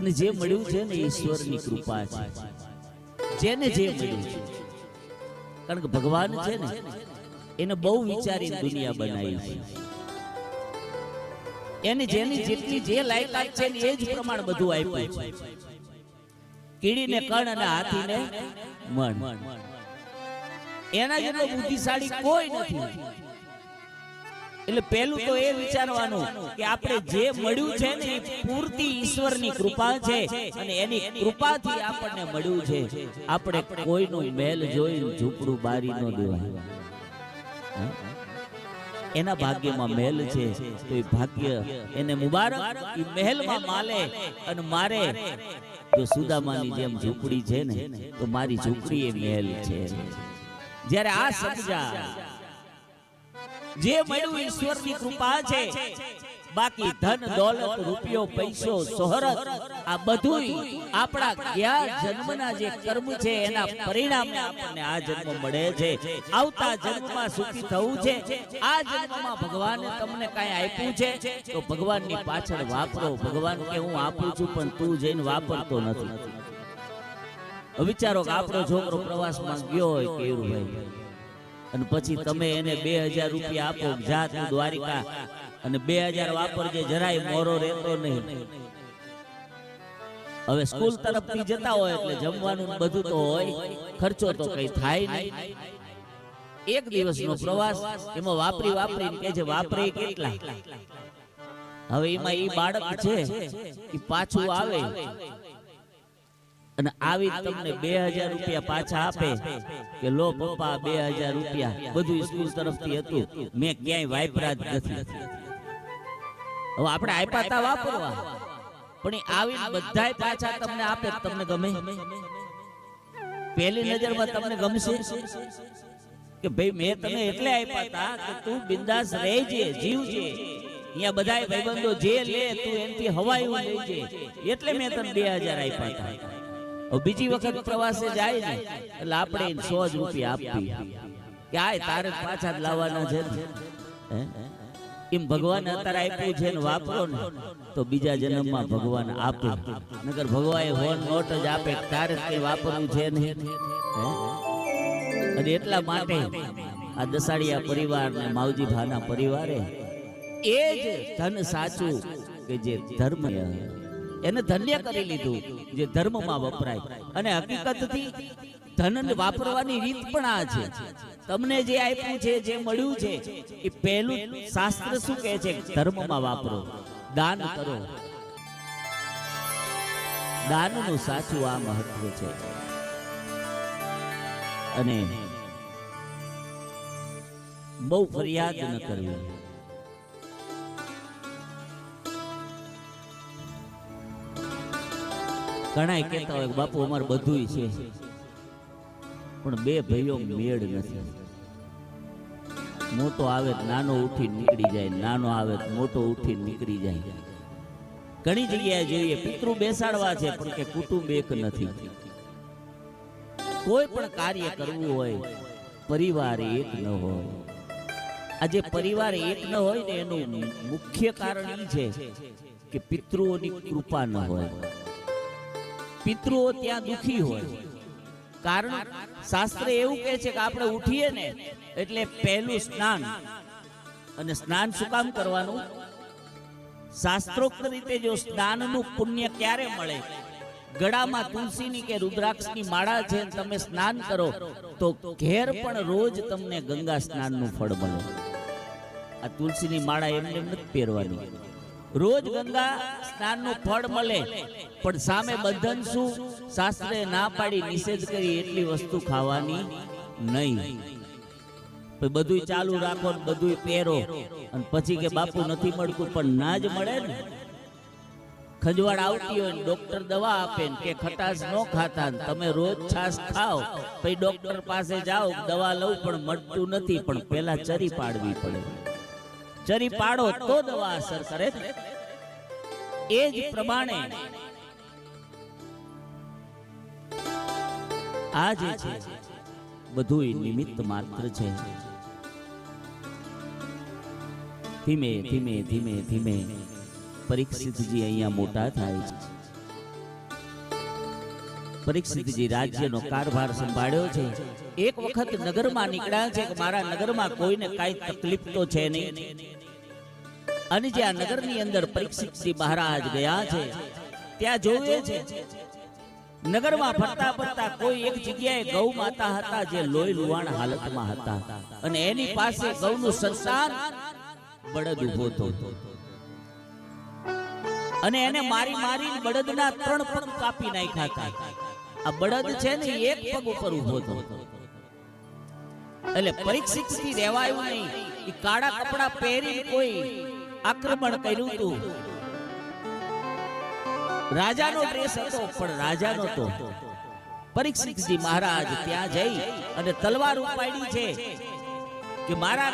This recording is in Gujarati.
અને જે મળ્યું છે ને ઈશ્વરની કૃપા છે. જેને જે મળ્યું છે. કારણ કે ભગવાન છે ને, એને બહુ વિચારી દુનિયા બનાવી છે. એને જેની જેટલી જે લાયકાત છે એ જ પ્રમાણ બધું આપ્યું છે. કીડીને કણ અને હાથીને મણ. એના જેટલો બુદ્ધિશાળી કોઈ નથી. એટલે પહેલું તો એ વિચારવાનું કે આપણે જે મળ્યું છે ને એ પૂર્તિ ઈશ્વરની કૃપા છે અને એની કૃપાથી આપણને મળ્યું છે. આપણે કોઈનું મેલ જોઈ ઝૂંપડું બારી ન દેવાય. એના ભાગ્યમાં મહેલ છે તો એ ભાગ્ય એને મુબારક એ મહેલમાં માલે અને મારે જો સુદામાની જેમ ઝૂંપડી છે ને તો મારી ઝૂંપડી એ મહેલ છે. જ્યારે આ સમજા જે મળ્યું ઈશ્વરની કૃપા છે. બાકી ધન, દોલત, રૂપિયો, પૈસો શોહરત આ બધું આપણા ગયા જન્મના જે કર્મ છે, એના પરિણામે આપણને આ જન્મ મળે છે. આવતા જન્મમાં સુખી થવું છે. આ જન્મમાં ભગવાને તમને કાંઈ આપ્યું છે, તો ભગવાનની પાછળ વાપરો. ભગવાન કે હું આપું છું, પણ તું જઈને વાપરતો નથી. વિચારો કે આપણો છોકરો પ્રવાસમાં ગયો હોય કેરુભાઈ અને પછી તમે એને બે હજાર રૂપિયા આપો જા તું દ્વારિકા. અને બે હજાર વાપરજે જરાય મોરો રહેતો નહીં. હવે સ્કૂલ તરફથી જતા હોય એટલે જમવાનું બધું તો હોય. ખર્ચો તો કઈ થાય નહીં. એક દિવસનો પ્રવાસ એમાં વાપરી વાપરીને કે જે વાપરે કેટલા? હવે એમાં એ બાળક છે એ પાછું આવે. અને આવી તમને બે હજાર રૂપિયા પાછા આપે કે લો પપ્પા, બે હજાર રૂપિયા. બધું સ્કૂલ તરફથી હતું. મેં ક્યાંય વાપરા જ નથી. હવે આપણે આપ્યા તા વાપરવા. પણ આવી બધાય પાછા તમને આપે તમને ગમે. પહેલી નજરમાં તમને ગમશે કે ભાઈ મેં તને એટલે આપ્યા તા કે તું બિંદાસ રહેજે જીવજે અહીંયા બધાય ભાઈબંધો જે લે, તું એનથી હવાયું લેજે એટલે મેં તને બે હજાર આપ્યા તા. હવે બીજી વખત પ્રવાસે જાય ને, એટલે આપણે સો જ રૂપિયા આપી કે આ તારે પાછા જ લાવવાના છે એમ ભગવાન અત્યારે આપ્યું છે ને વાપરો ને, તો બીજા જન્મમાં ભગવાન આપે. નગર ભગવાન હોન નોટ જ આપે તારે કઈ વાપરવું છે નહીં? અને એટલા માટે આ દસાડિયા પરિવાર ને માવજી ભાના પરિવારે એ જ ધન સાચું કે જે ધર્મ એને ધન્ય કરી લીધું જે ધર્મમાં વપરાય. અને હકીકતથી ધન વાપરવાની રીત પણ આ છે. તમને જે આપ્યું છે જે મળ્યું છે એ પહેલું શાસ્ત્ર શું કહે છે? ધર્મમાં વાપરો. દાન કરો. દાનનું સાચું આ મહત્વ છે. અને બહુ ફરિયાદ ન કરવી. ઘણા કહેતા હોય બાપુ અમારે બધું છે. પણ બે ભાઈઓ મેળ નથી. મોટો આવે નાનો ઉઠી નીકળી જાય, નાનો આવે મોટો ઉઠી નીકળી જાય. ઘણી જગ્યાએ જોઈએ, પિતૃ બેસાડવા છે, પણ કે કુટુંબ એક નથી. કોઈ પણ કાર્ય કરવું હોય, પરિવાર એક ન હોય. આજે પરિવાર એક ન હોય ને એનું મુખ્ય કારણ એ છે કે પિતૃઓની કૃપા ન હોય. પિતૃઓ ત્યાં દુખી હોય. કારણ શાસ્ત્ર એવું કહે છે કે આપણે ઉઠીએ ને એટલે પહેલું સ્નાન. અને સ્નાન શું કામ કરવાનું? શાસ્ત્રોક્ત રીતે જો સ્નાનનું પુણ્ય ક્યારે મળે? ગળામાં તુલસીની કે રુદ્રાક્ષની માળા છે તમે સ્નાન કરો, તો ઘેર પણ રોજ તમને ગંગા સ્નાનનું ફળ મળે. આ તુલસીની માળા એમને એમ નથી પહેરવાની. રોજ ગંગા સ્નાનનું ફળ મળે, પણ સામે બંધન શું શાસ્ત્રે ના પાડી નિષેધ કરી એટલી વસ્તુ ખાવાની નહીં. બધું ચાલુ રાખો બધું પહેરો, અને પછી કે બાપુ નથી મળતું, પણ ના જ મળે ને. ખંજવાળ આવતી હોય ડોક્ટર દવા આપે ને કે ખટાશ ન ખાતા તમે રોજ છાશ ખાઓ, પછી ડોક્ટર પાસે જાઓ, દવા લઉં, પણ મળતું નથી, પણ પેલા ચરી પાડવી પડે. ચરી પાડો તો દવા અસર કરે. એ જ પ્રમાણે આ જે છે બધું નિમિત્ત માત્ર છે. ધીમે ધીમે ધીમે ધીમે પરીક્ષિતજી અહીંયા મોટા થાય છે. પરીક્ષિતજી રાજ્યનો કારભાર સંભાળ્યો છે એક વખત નગરમાં નીકળ્યા છે કે મારા નગરમાં કોઈને કાંઈ તકલીફ તો છે નહીં. અને જે આ નગરની અંદર પરીક્ષિતજી મહારાજ ગયા છે ત્યાં જોવે છે નગરમાં ફરતા ફરતા કોઈ એક જગ્યાએ ગૌ માતા હતા જે લોહી લુવાણ હાલતમાં હતા. અને એની પાસે ગૌનું સંસાર બળદ ઊભો થતો અને એને મારી મારી બળદના ત્રણ પગ કાપી નાખ્યા હતા. આ બળદ છે ને એક પગ ઉપર ઊભો હતો. એટલે પરીક્ષિતથી રહેવાયું નહીં. એ કાળા કપડા પહેરી કોઈ આક્રમણ કર્યું હતું રાજાનો ડ્રેસ હતો, પણ રાજા નહોતો. પરીક્ષિતજી મહારાજ ત્યાં જઈ અને તલવાર ઉપાડી છે કે મારા